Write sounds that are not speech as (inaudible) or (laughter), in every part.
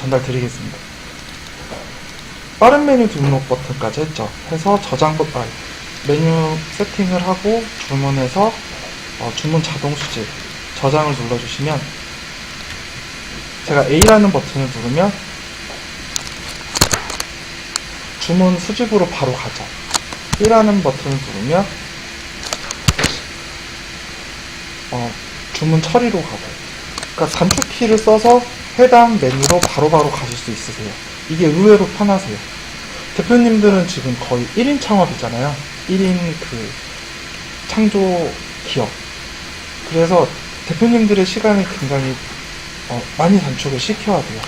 전달 드리겠습니다. 빠른 메뉴 등록 버튼까지 했죠. 해서 저장 버튼, 아, 메뉴 세팅을 하고 주문해서 어, 주문 자동 수집 저장을 눌러주시면 제가 A라는 버튼을 누르면 주문 수집으로 바로 가죠. B라는 버튼을 누르면 어, 주문 처리로 가고 그러니까 단축키를 써서 해당 메뉴로 바로 바로 가실 수 있으세요. 이게 의외로 편하세요. 대표님들은 지금 거의 1인 창업이잖아요. 1인 그 창조 기업. 그래서 대표님들의 시간을 굉장히 어, 많이 단축을 시켜야 돼요.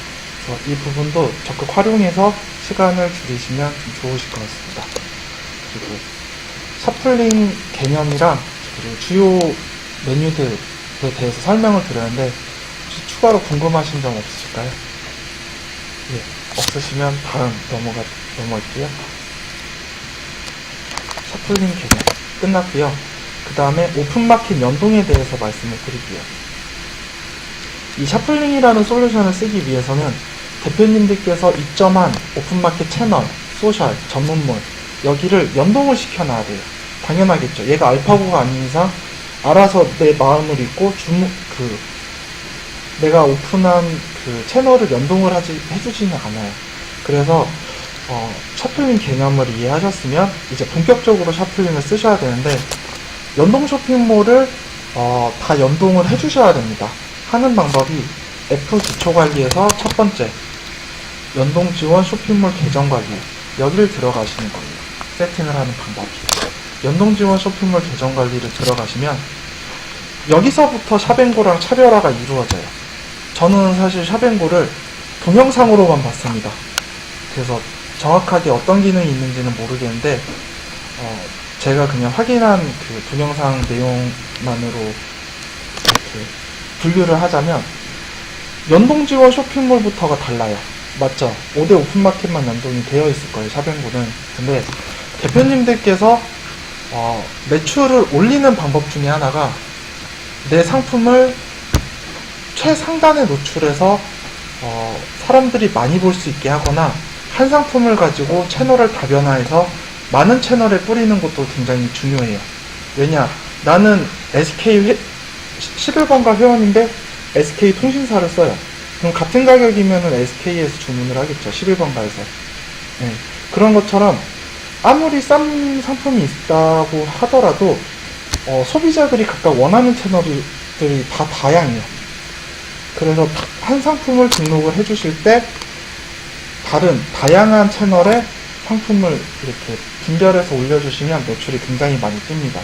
그래서 이 부분도 적극 활용해서 시간을 줄이시면 좀 좋으실 것 같습니다. 그리고 샤플링 개념이랑 그리고 주요 메뉴들에 대해서 설명을 드렸는데 혹시 추가로 궁금하신 점 없으실까요? 예, 없으시면 다음 넘어가, 넘어갈게요. 샤플링 개념 끝났고요. 그 다음에 오픈마켓 연동에 대해서 말씀을 드릴게요. 이 샤플링이라는 솔루션을 쓰기 위해서는 대표님들께서 입점한 오픈마켓 채널, 소셜, 전문몰 여기를 연동을 시켜놔야 돼요. 당연하겠죠. 얘가 알파고가 아닌 이상 알아서 내 마음을 읽고 주문 그 내가 오픈한 그 채널을 연동을 하지 해주지는 않아요. 그래서 어, 샤플링 개념을 이해하셨으면 이제 본격적으로 샤플링을 쓰셔야 되는데 연동 쇼핑몰을 어, 다 연동을 해주셔야 됩니다. 하는 방법이 F 기초 관리에서 첫 번째 연동 지원 쇼핑몰 계정 관리 여기를 들어가시는 거예요. 세팅을 하는 방법이 연동 지원 쇼핑몰 계정 관리를 들어가시면 여기서부터 샤뱅고랑 차별화가 이루어져요. 저는 사실 샤뱅고를 동영상으로만 봤습니다. 그래서 정확하게 어떤 기능이 있는지는 모르겠는데 어, 제가 그냥 확인한 그 동영상 내용만으로 이렇게 분류를 하자면 연동 지원 쇼핑몰부터가 달라요. 맞죠? 5대 오픈마켓만 연동이 되어 있을 거예요, 샤뱅고는. 근데 대표님들께서 어, 매출을 올리는 방법 중에 하나가 내 상품을 최상단에 노출해서 어, 사람들이 많이 볼 수 있게 하거나 한 상품을 가지고 채널을 다변화해서 많은 채널에 뿌리는 것도 굉장히 중요해요. 왜냐? 나는 SK 회, 11번가 회원인데 SK 통신사를 써요. 그럼 같은 가격이면 SK에서 주문을 하겠죠. 11번가에서. 네. 그런 것처럼 아무리 싼 상품이 있다고 하더라도 어, 소비자들이 각각 원하는 채널들이 다 다양해요. 그래서 한 상품을 등록을 해주실 때 다른 다양한 채널에 상품을 이렇게 분별해서 올려주시면 매출이 굉장히 많이 뜹니다.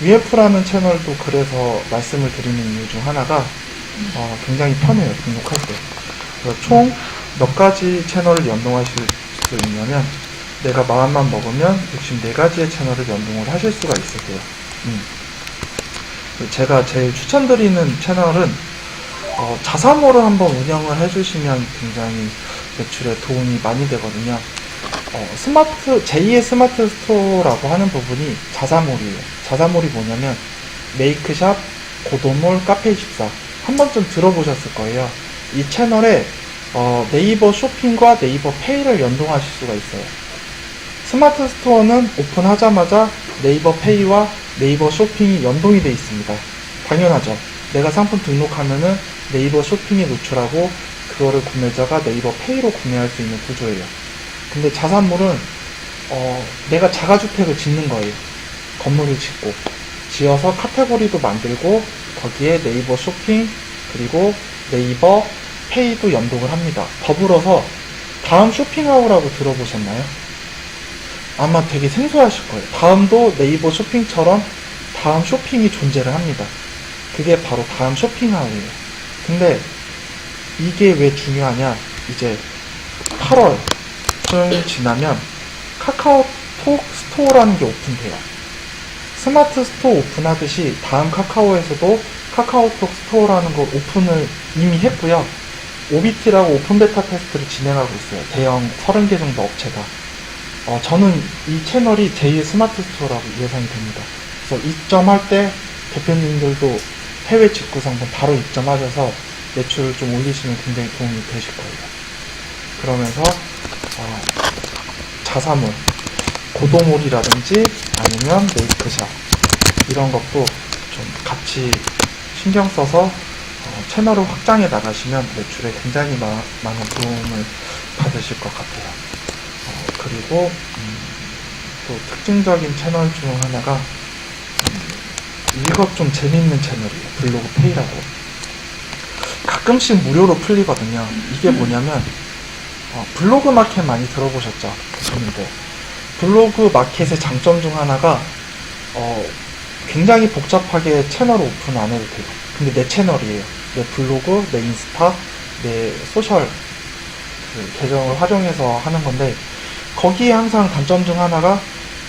VF라는 채널도 그래서 말씀을 드리는 이유 중 하나가 어, 굉장히 편해요 등록할 때. 총 몇 가지 채널을 연동하실 수 있냐면 내가 마음만 먹으면 64가지의 채널을 연동을 하실 수가 있으세요. 음. 제가 제일 추천드리는 채널은 어, 자사모를 한번 운영을 해주시면 굉장히 매출에 도움이 많이 되거든요. 어, 스마트, 제2의 스마트 스토어라고 하는 부분이 자사몰이에요. 자사몰이 뭐냐면, 메이크샵, 고도몰, 카페24. 한 번쯤 들어보셨을 거예요. 이 채널에, 어, 네이버 쇼핑과 네이버 페이를 연동하실 수가 있어요. 스마트 스토어는 오픈하자마자 네이버 페이와 네이버 쇼핑이 연동이 되어 있습니다. 당연하죠. 내가 상품 등록하면은 네이버 쇼핑에 노출하고, 그거를 구매자가 네이버 페이로 구매할 수 있는 구조예요. 근데 자산물은 어, 내가 자가주택을 짓는 거예요. 건물을 짓고 지어서 카테고리도 만들고 거기에 네이버 쇼핑 그리고 네이버 페이도 연동을 합니다. 더불어서 다음 쇼핑하우라고 들어보셨나요? 아마 되게 생소하실 거예요. 다음도 네이버 쇼핑처럼 다음 쇼핑이 존재를 합니다. 그게 바로 다음 쇼핑하우예요. 근데 이게 왜 중요하냐? 이제 8월 쯤 지나면 카카오톡 스토어라는 게 오픈돼요. 스마트 스토어 오픈하듯이 다음 카카오에서도 카카오톡 스토어라는 걸 오픈을 이미 했고요. OBT라고 오픈 베타 테스트를 진행하고 있어요. 대형 30개 정도 업체가. 어, 저는 이 채널이 제2의 스마트 스토어라고 예상이 됩니다. 그래서 입점할 때 대표님들도 해외 직구 상품 바로 입점하셔서 매출을 좀 올리시면 굉장히 도움이 되실 거예요. 그러면서 어, 자사몰, 고도몰이라든지 아니면 메이크샵 이런 것도 좀 같이 신경 써서 어, 채널을 확장해 나가시면 매출에 굉장히 마- 많은 도움을 받으실 것 같아요. 어, 그리고 음, 또 특징적인 채널 중 하나가 음, 이거 좀 재밌는 채널이에요. 블로그 페이라고. 가끔씩 무료로 풀리거든요. 이게 뭐냐면 어, 블로그 마켓 많이 들어보셨죠? 교수님들. 블로그 마켓의 장점 중 하나가 어, 굉장히 복잡하게 채널을 오픈 안 해도 돼요. 근데 내 채널이에요. 내 블로그, 내 인스타, 내 소셜 그 계정을 활용해서 하는 건데 거기에 항상 단점 중 하나가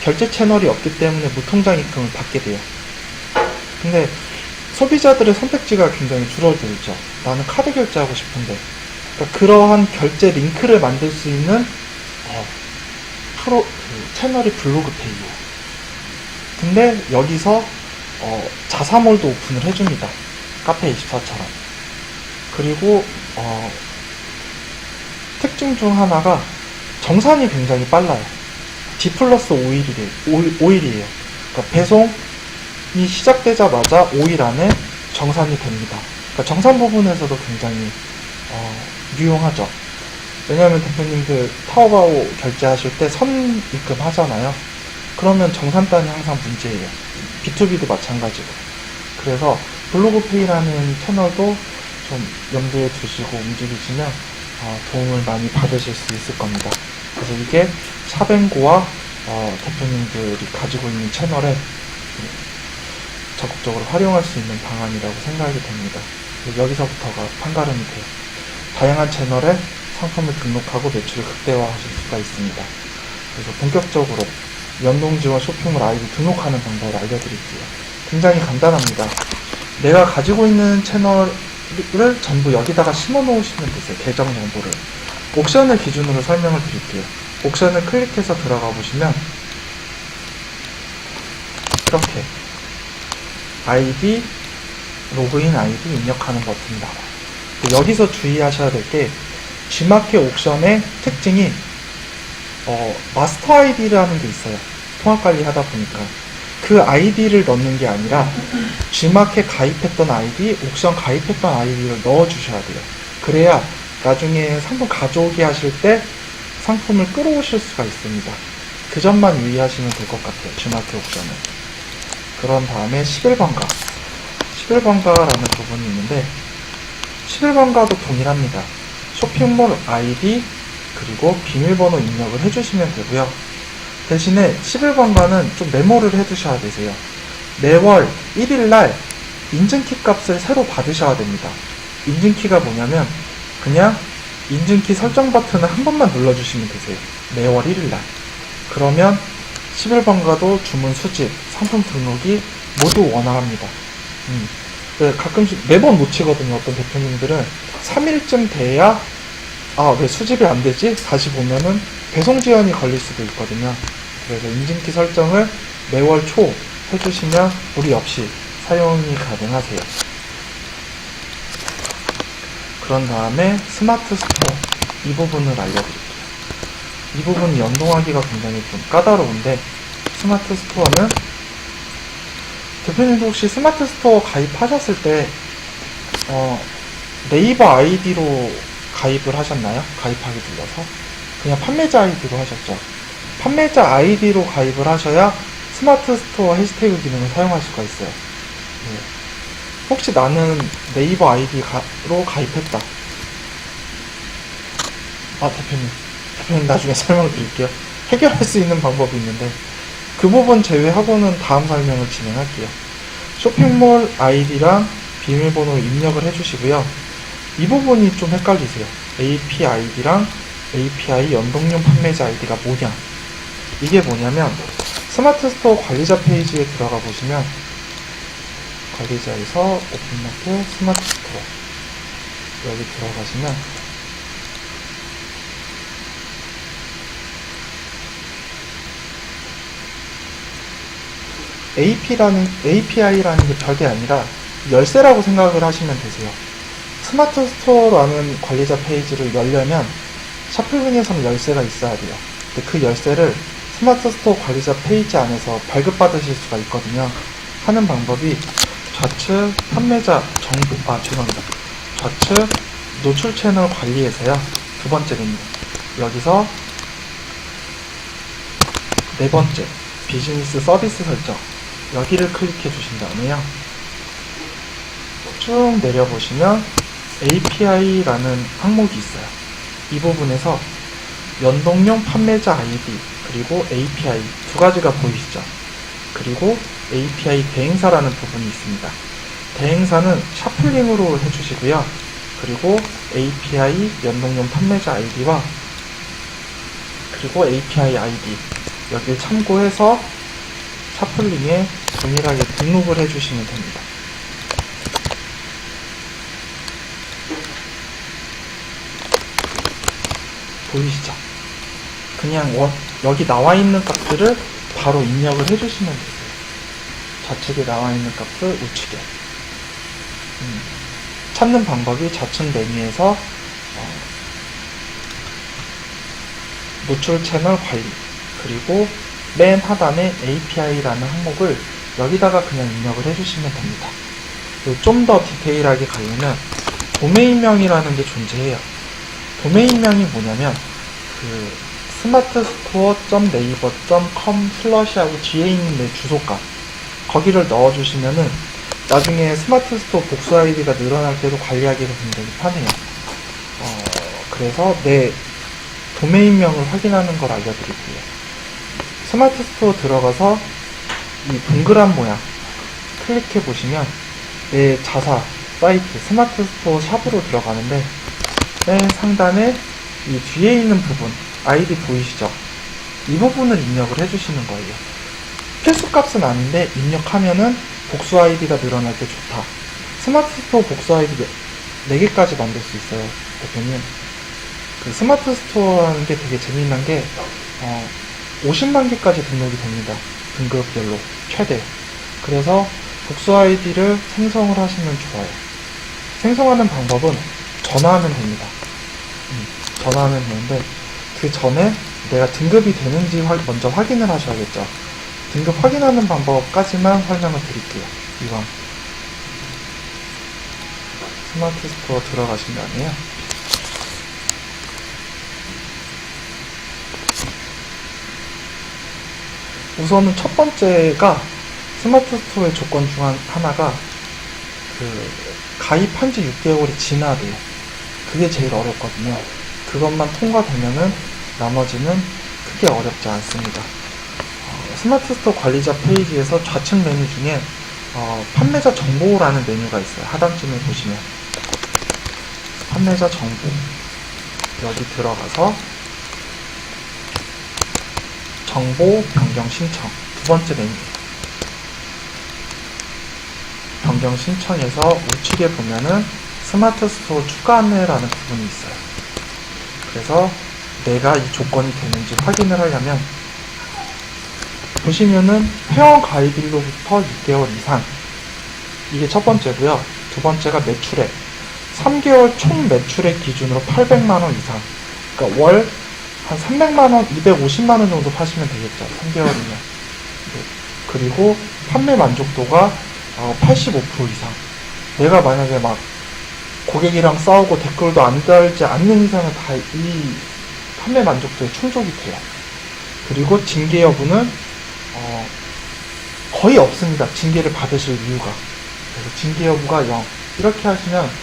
결제 채널이 없기 때문에 무통장 입금을 받게 돼요. 근데 소비자들의 선택지가 굉장히 줄어들죠. 나는 카드 결제하고 싶은데. 그러니까 그러한 결제 링크를 만들 수 있는 어, 프로 그 채널이 블로그페이예요. 근데 여기서 어, 자사몰도 오픈을 해줍니다. 카페 24처럼. 그리고 어, 특징 중 하나가 정산이 굉장히 빨라요. D 플러스 5일이래요. 5일이에요. 그러니까 배송 이 시작되자마자 5일 안에 정산이 됩니다. 그러니까 정산 부분에서도 굉장히 어, 유용하죠. 왜냐하면 대표님들 타오바오 결제하실 때 선입금 하잖아요. 그러면 정산단이 항상 문제예요. B2B도 마찬가지고. 그래서 블로그페이라는 채널도 좀 염두에 두시고 움직이시면 어, 도움을 많이 받으실 수 있을 겁니다. 그래서 이게 샤뱅고와 어, 대표님들이 가지고 있는 채널에 적극적으로 활용할 수 있는 방안이라고 생각이 됩니다. 여기서부터가 판가름이 돼요. 다양한 채널에 상품을 등록하고 매출을 극대화하실 수가 있습니다. 그래서 본격적으로 연동지원 쇼핑몰 아이디 등록하는 방법을 알려드릴게요. 굉장히 간단합니다. 내가 가지고 있는 채널을 전부 여기다가 심어 놓으시면 되세요. 계정 정보를. 옥션을 기준으로 설명을 드릴게요. 옥션을 클릭해서 들어가 보시면 이렇게 아이디, 로그인 아이디 입력하는 버튼이 나와요. 근데 여기서 주의하셔야 될 게 G마켓 옥션의 특징이 어, 마스터 아이디라는 게 있어요. 통합 관리 하다 보니까. 그 아이디를 넣는 게 아니라 G마켓 가입했던 아이디, 옥션 가입했던 아이디를 넣어주셔야 돼요. 그래야 나중에 상품 가져오게 하실 때 상품을 끌어오실 수가 있습니다. 그 점만 유의하시면 될 것 같아요. G마켓 옥션은. 그런 다음에 11번가. 11번가라는 부분이 있는데 11번가도 동일합니다. 쇼핑몰 아이디 그리고 비밀번호 입력을 해주시면 되고요. 대신에 11번가는 좀 메모를 해두셔야 되세요. 매월 1일날 인증키 값을 새로 받으셔야 됩니다. 인증키가 뭐냐면 그냥 인증키 설정 버튼을 한 번만 눌러주시면 되세요. 매월 1일날. 그러면 11번가도 주문 수집, 상품 등록이 모두 원활합니다. 음. 네, 가끔씩 매번 놓치거든요. 어떤 대표님들은 3일쯤 돼야 아, 왜 수집이 안 되지? 다시 보면은 배송 지연이 걸릴 수도 있거든요. 그래서 인증키 설정을 매월 초 해주시면 무리 없이 사용이 가능하세요. 그런 다음에 스마트 스토어 이 부분을 알려드릴게요. 이 부분 연동하기가 굉장히 좀 까다로운데 스마트 스토어는 대표님도 혹시 스마트 스토어 가입하셨을 때 어, 네이버 아이디로 가입을 하셨나요? 가입하기 눌러서 그냥 판매자 아이디로 하셨죠. 판매자 아이디로 가입을 하셔야 스마트 스토어 해시태그 기능을 사용할 수가 있어요. 네. 혹시 나는 네이버 아이디로 가입했다. 아 대표님, 대표님 나중에 설명 드릴게요. 해결할 수 있는 방법이 있는데 그 부분 제외하고는 다음 설명을 진행할게요. 쇼핑몰 아이디랑 비밀번호 입력을 해주시고요. 이 부분이 좀 헷갈리세요. APID랑 API 연동용 판매자 아이디가 뭐냐? 이게 뭐냐면 스마트 스토어 관리자 페이지에 들어가 보시면 관리자에서 오픈마켓 스마트 스토어 여기 들어가시면 AP라는, API라는 게 별게 아니라 열쇠라고 생각을 하시면 되세요. 스마트 스토어라는 관리자 페이지를 열려면 샤플링에서는 열쇠가 있어야 돼요. 그 열쇠를 스마트 스토어 관리자 페이지 안에서 발급받으실 수가 있거든요. 하는 방법이 좌측 판매자 정보, 아, 죄송합니다. 좌측 노출 채널 관리에서요. 두 번째 메뉴. 여기서 네 번째, 비즈니스 서비스 설정. 여기를 클릭해 주신 다음에요. 쭉 내려보시면 API라는 항목이 있어요. 이 부분에서 연동용 판매자 아이디 그리고 API 두 가지가 보이시죠? 그리고 API 대행사라는 부분이 있습니다. 대행사는 샤플링으로 해주시고요. 그리고 API 연동용 판매자 아이디와 그리고 API 아이디 여기를 참고해서 샤플링에 동일하게 등록을 해주시면 됩니다. 보이시죠? 그냥 원- 여기 나와 있는 값들을 바로 입력을 해주시면 되세요. 좌측에 나와 있는 값을 우측에. 음, 찾는 방법이 좌측 메뉴에서 어, 노출 채널 관리 그리고 맨 하단에 API라는 항목을 여기다가 그냥 입력을 해주시면 됩니다. 좀 더 디테일하게 가려면 도메인명이라는 게 존재해요. 도메인명이 뭐냐면 그 스마트 스토어.네이버.com 슬러시하고 뒤에 있는 내 주소값 거기를 넣어주시면은 나중에 스마트 스토어 복수 아이디가 늘어날 때도 관리하기가 굉장히 편해요. 어, 그래서 내 도메인명을 확인하는 걸 알려드릴게요. 스마트 스토어 들어가서 이 동그란 모양 클릭해 보시면 내 자사 사이트 스마트 스토어 샵으로 들어가는데 맨 상단에 이 뒤에 있는 부분 아이디 보이시죠? 이 부분을 입력을 해주시는 거예요. 필수 값은 아닌데 입력하면은 복수 아이디가 늘어날 때 좋다. 스마트 스토어 복수 아이디 4개까지 만들 수 있어요, 대표님. 그 스마트 스토어라는 게 되게 재미난 게, 어, 50만 개까지 등록이 됩니다. 등급별로. 최대. 그래서 복수 아이디를 생성을 하시면 좋아요. 생성하는 방법은 전화하면 됩니다. 음, 전화하면 되는데, 그 전에 내가 등급이 되는지 확- 먼저 확인을 하셔야겠죠. 등급 확인하는 방법까지만 설명을 드릴게요. 이왕. 스마트 스토어 들어가신 다음에요. 우선은 첫 번째가 스마트 스토어의 조건 중 한- 하나가 그 가입한 지 6개월이 지나야 돼요. 그게 제일 어렵거든요. 그것만 통과되면은 나머지는 크게 어렵지 않습니다. 어, 스마트 스토어 관리자 페이지에서 좌측 메뉴 중에 어, 판매자 정보라는 메뉴가 있어요. 하단쯤에 보시면 판매자 정보 여기 들어가서 정보 변경 신청. 두 번째 메뉴 변경 신청에서 우측에 보면은 스마트 스토어 추가 안내라는 부분이 있어요. 그래서 내가 이 조건이 되는지 확인을 하려면 보시면은 회원 가입일로부터 6개월 이상. 이게 첫 번째고요. 두 번째가 매출액. 3개월 총 매출액 기준으로 800만 원 이상. 그러니까 월 한 300만 원, 250만 원 정도 파시면 되겠죠. 3개월이면. 그리고 판매 만족도가 어, 85% 이상. 내가 만약에 막 고객이랑 싸우고 댓글도 안 달지 않는 이상은 다 이 판매 만족도에 충족이 돼요. 그리고 징계 여부는 어, 거의 없습니다. 징계를 받으실 이유가. 그래서 징계 여부가 0. 이렇게 하시면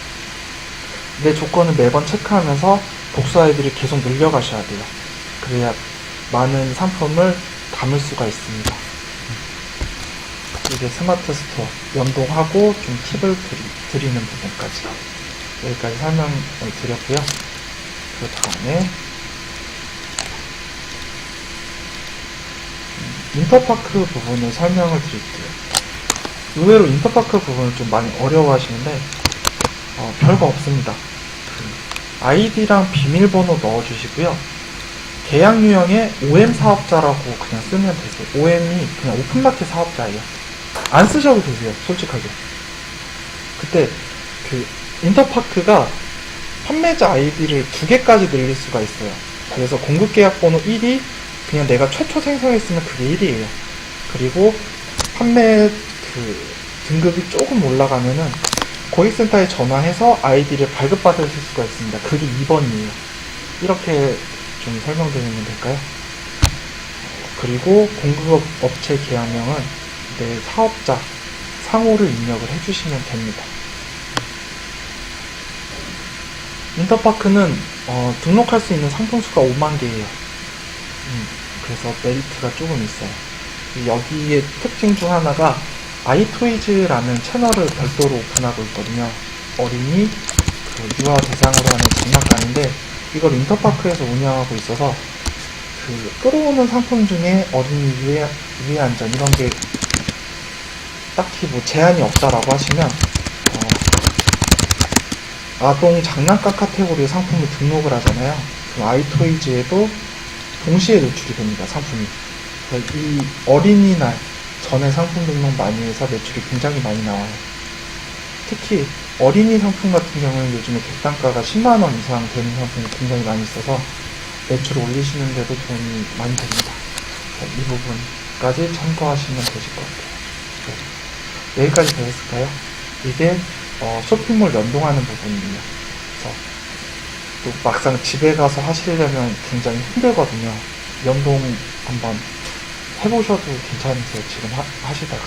내 조건을 매번 체크하면서 복수 아이들이 계속 늘려가셔야 돼요. 그래야 많은 상품을 담을 수가 있습니다. 이게 스마트 스토어 연동하고 좀 팁을 드리, 는 부분까지 여기까지 설명을 드렸고요. 그 다음에 음, 인터파크 부분을 설명을 드릴게요. 의외로 인터파크 부분을 좀 많이 어려워하시는데 어, 별거 없습니다. 그 아이디랑 비밀번호 넣어주시고요. 계약 유형에 OM 사업자라고 그냥 쓰면 되세요. OM이 그냥 오픈마켓 사업자예요. 안 쓰셔도 되세요. 솔직하게. 그때 그 인터파크가 판매자 아이디를 두 개까지 늘릴 수가 있어요. 그래서 공급 계약 번호 1이 그냥 내가 최초 생성했으면 그게 1이에요. 그리고 판매 그 등급이 조금 올라가면은 고객센터에 전화해서 아이디를 발급받으실 수가 있습니다. 그게 2번이에요. 이렇게 좀 설명드리면 될까요? 그리고 공급 업체 계약명은 내 사업자 상호를 입력을 해주시면 됩니다. 인터파크는 어, 등록할 수 있는 상품 수가 5만 개예요. 음, 그래서 메리트가 조금 있어요. 여기에 특징 중 하나가 아이토이즈라는 채널을 별도로 오픈하고 있거든요. 어린이 그 유아 대상으로 하는 장난감인데 이걸 인터파크에서 운영하고 있어서 그 끌어오는 상품 중에 어린이 유해, 유해 안전 이런 게 딱히 뭐 제한이 없다라고 하시면 어, 아동 장난감 카테고리의 상품을 등록을 하잖아요. 그럼 아이토이즈에도 동시에 노출이 됩니다. 상품이. 그래서 이 어린이날 전에 상품 등록 많이 해서 매출이 굉장히 많이 나와요. 특히 어린이 상품 같은 경우는 요즘에 객단가가 10만원 이상 되는 상품이 굉장히 많이 있어서 매출을 올리시는데도 도움이 많이 됩니다. 자, 이 부분까지 참고하시면 되실 것 같아요. 네. 여기까지 되었을까요? 이게 어, 쇼핑몰 연동하는 부분이에요. 그래서 또 막상 집에 가서 하시려면 굉장히 힘들거든요. 연동 한번 해보셔도 괜찮으세요. 지금 하, 하시다가.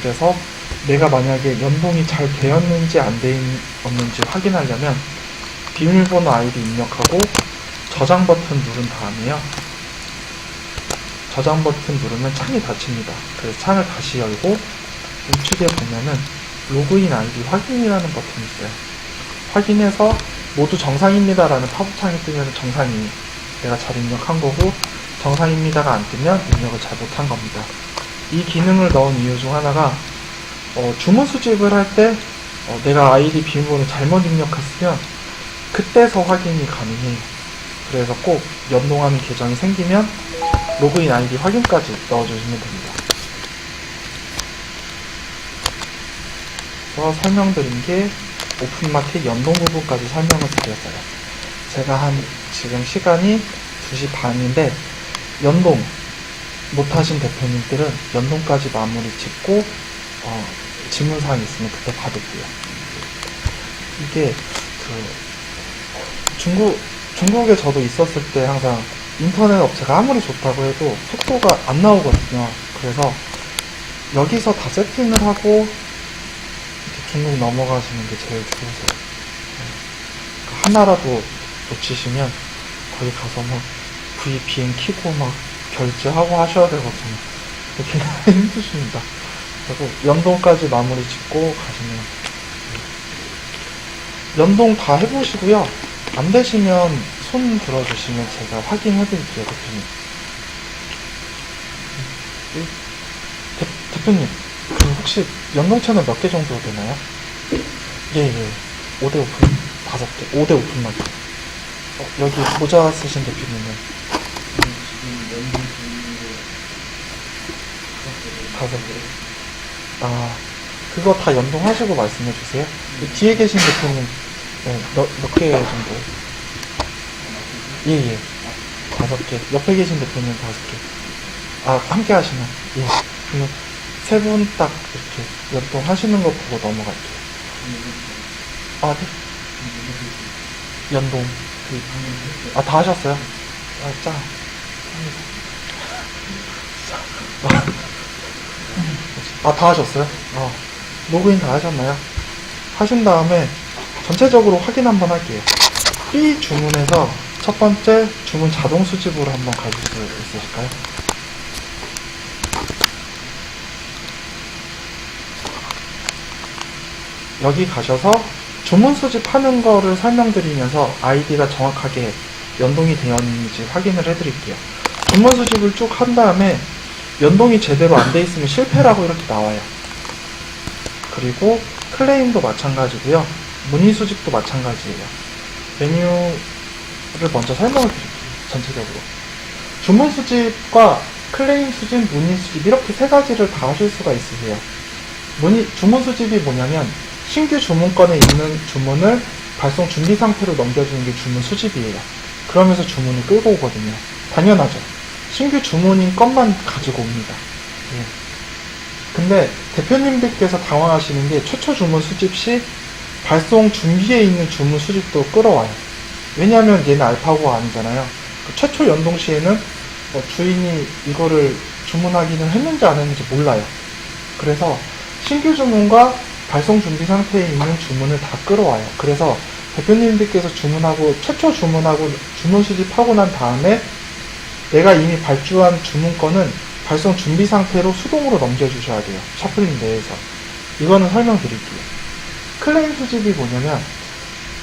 그래서 내가 만약에 연동이 잘 되었는지 안 되었는지 확인하려면 비밀번호 아이디 입력하고 저장 버튼 누른 다음에요. 저장 버튼 누르면 창이 닫힙니다. 그래서 창을 다시 열고 우측에 보면은 로그인 아이디 확인이라는 버튼이 있어요. 확인해서 모두 정상입니다라는 팝업 창이 뜨면 정상이에요. 내가 잘 입력한 거고 정상입니다가 안 뜨면 입력을 잘 못한 겁니다. 이 기능을 넣은 이유 중 하나가 어, 주문 수집을 할때 어, 내가 아이디 비밀번호 잘못 입력했으면 그때서 확인이 가능해요. 그래서 꼭 연동하는 계정이 생기면 로그인 아이디 확인까지 넣어주시면 됩니다. 그래서 설명드린 게 오픈마켓 연동 부분까지 설명을 드렸어요. 제가 한 지금 시간이 2시 반인데 연동 못하신 대표님들은 연동까지 마무리 짓고 어, 질문사항 있으면 그때 받을게요. 이게 그 중국 중국에 저도 있었을 때 항상 인터넷 업체가 아무리 좋다고 해도 속도가 안 나오거든요. 그래서 여기서 다 세팅을 하고 중국 넘어가시는 게 제일 좋으세요. 네. 하나라도 놓치시면 거기 가서 막 VPN 키고 막 결제하고 하셔야 되거든요. 굉장히 (laughs) 힘드십니다. 그리고 연동까지 마무리 짓고 가시면. 연동 다 해보시고요. 안 되시면 손 들어주시면 제가 확인해 드릴게요, 대표님. 음, 대, 대표님, 그 혹시 연동 채널 몇개 정도 되나요? 예, 예. 5대 오픈, 5개, 5대 오픈만. 어, 여기 모자 쓰신 대표님은 다섯 개. 아, 그거 다 연동하시고 말씀해 주세요. 이 뒤에 계신 대표님, 네, 몇, 몇개 정도? 예, 예. 다섯 개. 옆에 계신 대표님 다섯 개. 아, 함께 하시면. 예. 그러면 세 분 딱 이렇게 연동하시는 거 보고 넘어갈게요. 아, 네. 연동. 그, 아, 다 하셨어요? 아, 짱. 아, 다 하셨어요? 아, 로그인 다 하셨나요? 하신 다음에 전체적으로 확인 한번 할게요. B 주문에서 첫 번째 주문 자동 수집으로 한번 가실 수 있으실까요? 여기 가셔서 주문 수집하는 거를 설명드리면서 아이디가 정확하게 연동이 되었는지 확인을 해드릴게요. 주문 수집을 쭉 한 다음에 연동이 제대로 안 돼 있으면 실패라고 이렇게 나와요. 그리고 클레임도 마찬가지고요. 문의 수집도 마찬가지예요. 메뉴를 먼저 설명을 드릴게요. 전체적으로. 주문 수집과 클레임 수집, 문의 수집 이렇게 세 가지를 다 하실 수가 있으세요. 문의, 주문 수집이 뭐냐면 신규 주문건에 있는 주문을 발송 준비 상태로 넘겨주는 게 주문 수집이에요. 그러면서 주문을 끌고 오거든요. 당연하죠. 신규 주문인 것만 가지고 옵니다. 예. 근데 대표님들께서 당황하시는 게 최초 주문 수집 시 발송 준비에 있는 주문 수집도 끌어와요. 왜냐하면 얘는 알파고가 아니잖아요. 그 최초 연동 시에는 어, 주인이 이거를 주문하기는 했는지 안 했는지 몰라요. 그래서 신규 주문과 발송 준비 상태에 있는 주문을 다 끌어와요. 그래서 대표님들께서 주문하고 최초 주문하고 주문 수집하고 난 다음에 내가 이미 발주한 주문건은 발송 준비 상태로 수동으로 넘겨주셔야 돼요. 샤플린 내에서. 이거는 설명드릴게요. 클레임 수집이 뭐냐면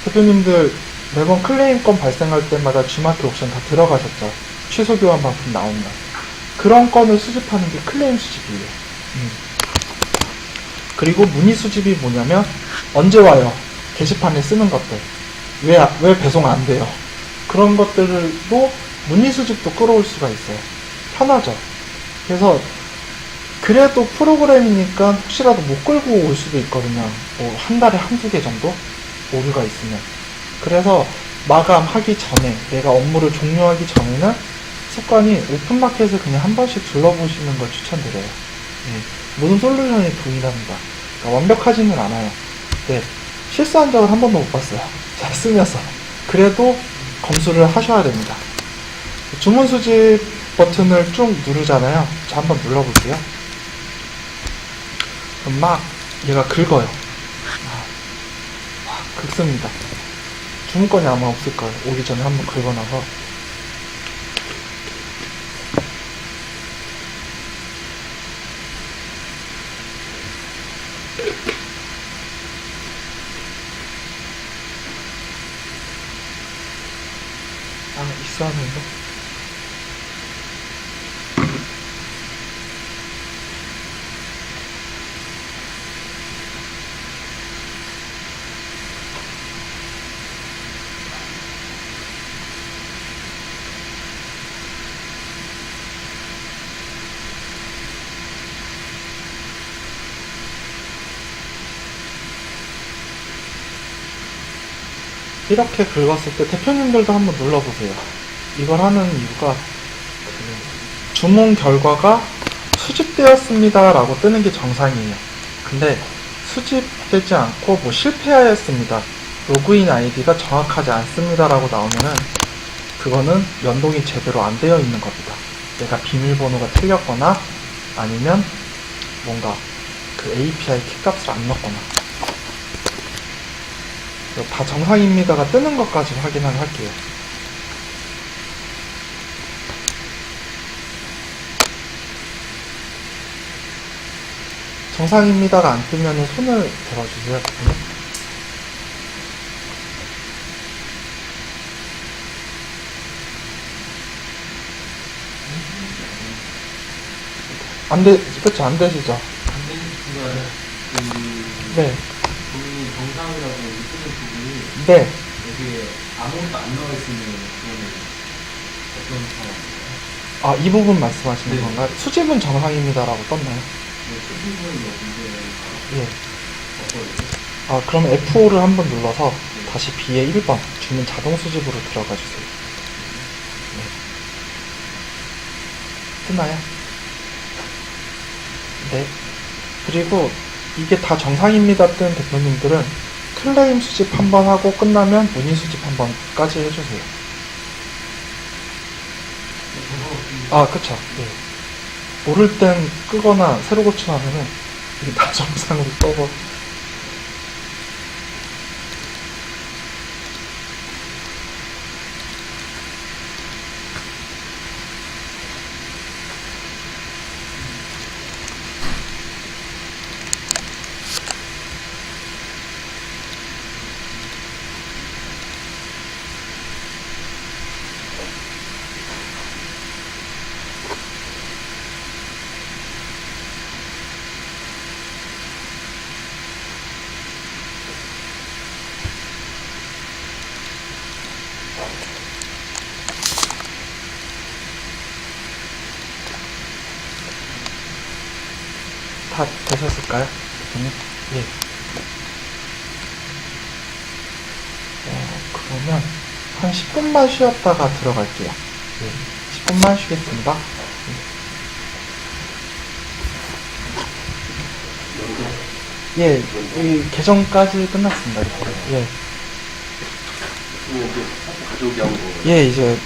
대표님들 매번 클레임 건 발생할 때마다 G마트 옵션 다 들어가셨죠. 취소 교환 반품 나오면. 그런 건을 수집하는 게 클레임 수집이에요. 음. 그리고 문의 수집이 뭐냐면 언제 와요? 게시판에 쓰는 것들. 왜, 아- 왜 배송 안 돼요? 그런 것들도 문의 수집도 끌어올 수가 있어요. 편하죠. 그래서 그래도 프로그램이니까 혹시라도 못 끌고 올 수도 있거든요. 뭐 한 달에 한두 개 정도 오류가 있으면. 그래서 마감하기 전에 내가 업무를 종료하기 전에는 습관이 오픈마켓을 그냥 한 번씩 둘러보시는 걸 추천드려요. 예, 모든 솔루션이 동일합니다. 그러니까 완벽하지는 않아요. 네, 실수한 적은 한 번도 못 봤어요. (laughs) 잘 쓰면서. 그래도 검수를 하셔야 됩니다. 주문 수집 버튼을 쭉 누르잖아요. 자, 한번 눌러볼게요. 막 얘가 긁어요. 아, 막 긁습니다. 주문권이 아마 없을 거예요. 오기 전에 한번 긁어놔서. 아, 있어 하면서. 이렇게 긁었을 때 대표님들도 한번 눌러보세요. 이걸 하는 이유가 그 주문 결과가 수집되었습니다 라고 뜨는 게 정상이에요. 근데 수집되지 않고 뭐 실패하였습니다. 로그인 아이디가 정확하지 않습니다 라고 나오면은 그거는 연동이 제대로 안 되어 있는 겁니다. 내가 비밀번호가 틀렸거나 아니면 뭔가 그 API 키값을 안 넣거나 다 정상입니다가 뜨는 것까지 확인을 할게요. 정상입니다가 안 뜨면 손을 들어주세요. 그러면. 안 돼, 그쵸, 안 되시죠? 안 되는 순간 그 네, 본인이 정상이라고 쓰는 부분이 네. 여기에 아무것도 안 나와 있으면 그거는 어떤 상황인가요? 아, 이 부분 말씀하시는 네. 건가요? 수집은 정상입니다라고 떴나요? 예. 아, 그럼 F5를 한번 눌러서 다시 B의 1번 주문 자동 수집으로 들어가 주세요. 네. 뜨나요? 네. 그리고 이게 다 정상입니다 뜬 대표님들은 클레임 수집 한 번 하고 끝나면 문의 수집 한 번까지 해주세요. 아, 그쵸. 네. 모를 땐 끄거나 새로 고침하면은 이게 다 정상으로 떠서 보셨을까요? 대표님? 네. 예. 어, 그러면 한 10분만 쉬었다가 들어갈게요. 예. 10분만 쉬겠습니다. 예, 이 계정까지 끝났습니다. 예. 예, 이제